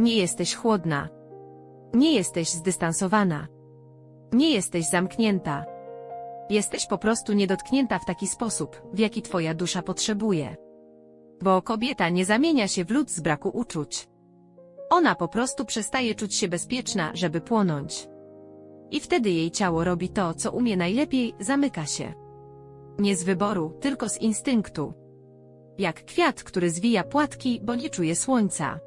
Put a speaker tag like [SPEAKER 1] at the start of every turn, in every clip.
[SPEAKER 1] Nie jesteś chłodna. Nie jesteś zdystansowana. Nie jesteś zamknięta. Jesteś po prostu niedotknięta w taki sposób, w jaki twoja dusza potrzebuje. Bo kobieta nie zamienia się w lód z braku uczuć. Ona po prostu przestaje czuć się bezpieczna, żeby płonąć. I wtedy jej ciało robi to, co umie najlepiej, zamyka się. Nie z wyboru, tylko z instynktu. Jak kwiat, który zwija płatki, bo nie czuje słońca.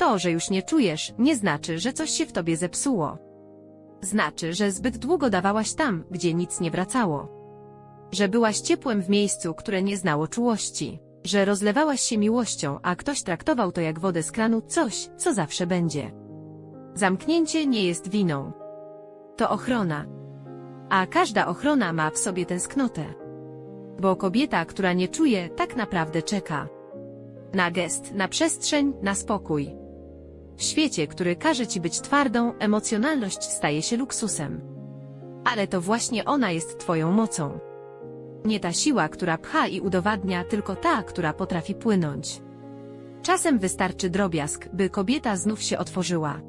[SPEAKER 1] To, że już nie czujesz, nie znaczy, że coś się w tobie zepsuło. Znaczy, że zbyt długo dawałaś tam, gdzie nic nie wracało. Że byłaś ciepłem w miejscu, które nie znało czułości. Że rozlewałaś się miłością, a ktoś traktował to jak wodę z kranu, coś, co zawsze będzie. Zamknięcie nie jest winą. To ochrona. A każda ochrona ma w sobie tęsknotę. Bo kobieta, która nie czuje, tak naprawdę czeka. Na gest, na przestrzeń, na spokój. W świecie, który każe ci być twardą, emocjonalność staje się luksusem. Ale to właśnie ona jest twoją mocą. Nie ta siła, która pcha i udowadnia, tylko ta, która potrafi płynąć. Czasem wystarczy drobiazg, by kobieta znów się otworzyła.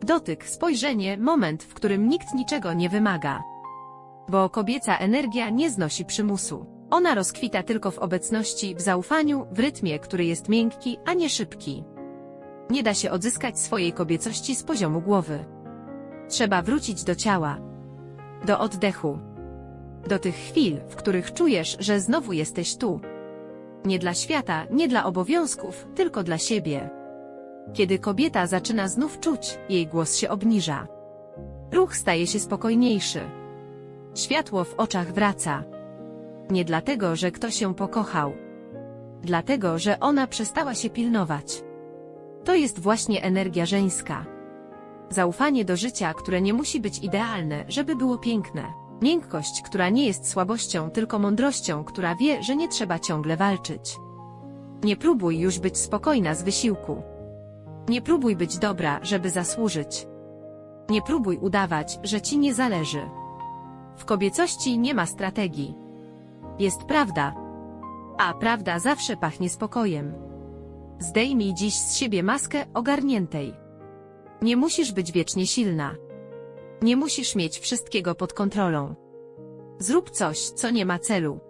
[SPEAKER 1] Dotyk, spojrzenie, moment, w którym nikt niczego nie wymaga. Bo kobieca energia nie znosi przymusu. Ona rozkwita tylko w obecności, w zaufaniu, w rytmie, który jest miękki, a nie szybki. Nie da się odzyskać swojej kobiecości z poziomu głowy. Trzeba wrócić do ciała. Do oddechu. Do tych chwil, w których czujesz, że znowu jesteś tu. Nie dla świata, nie dla obowiązków, tylko dla siebie. Kiedy kobieta zaczyna znów czuć, jej głos się obniża. Ruch staje się spokojniejszy. Światło w oczach wraca. Nie dlatego, że ktoś ją pokochał. Dlatego, że ona przestała się pilnować. To jest właśnie energia żeńska. Zaufanie do życia, które nie musi być idealne, żeby było piękne. Miękkość, która nie jest słabością, tylko mądrością, która wie, że nie trzeba ciągle walczyć. Nie próbuj już być spokojna z wysiłku. Nie próbuj być dobra, żeby zasłużyć. Nie próbuj udawać, że ci nie zależy. W kobiecości nie ma strategii. Jest prawda. A prawda zawsze pachnie spokojem. Zdejmij dziś z siebie maskę ogarniętej. Nie musisz być wiecznie silna. Nie musisz mieć wszystkiego pod kontrolą. Zrób coś, co nie ma celu.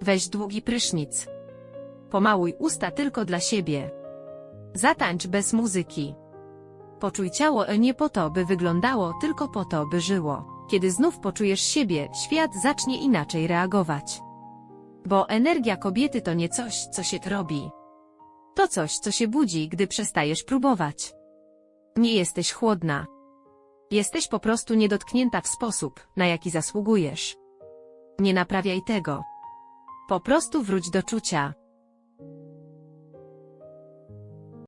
[SPEAKER 1] Weź długi prysznic. Pomałuj usta tylko dla siebie. Zatańcz bez muzyki. Poczuj ciało e nie po to, by wyglądało, tylko po to, by żyło. Kiedy znów poczujesz siebie, świat zacznie inaczej reagować. Bo energia kobiety to nie coś, co się robi. To coś, co się budzi, gdy przestajesz próbować. Nie jesteś chłodna. Jesteś po prostu niedotknięta w sposób, na jaki zasługujesz. Nie naprawiaj tego. Po prostu wróć do czucia.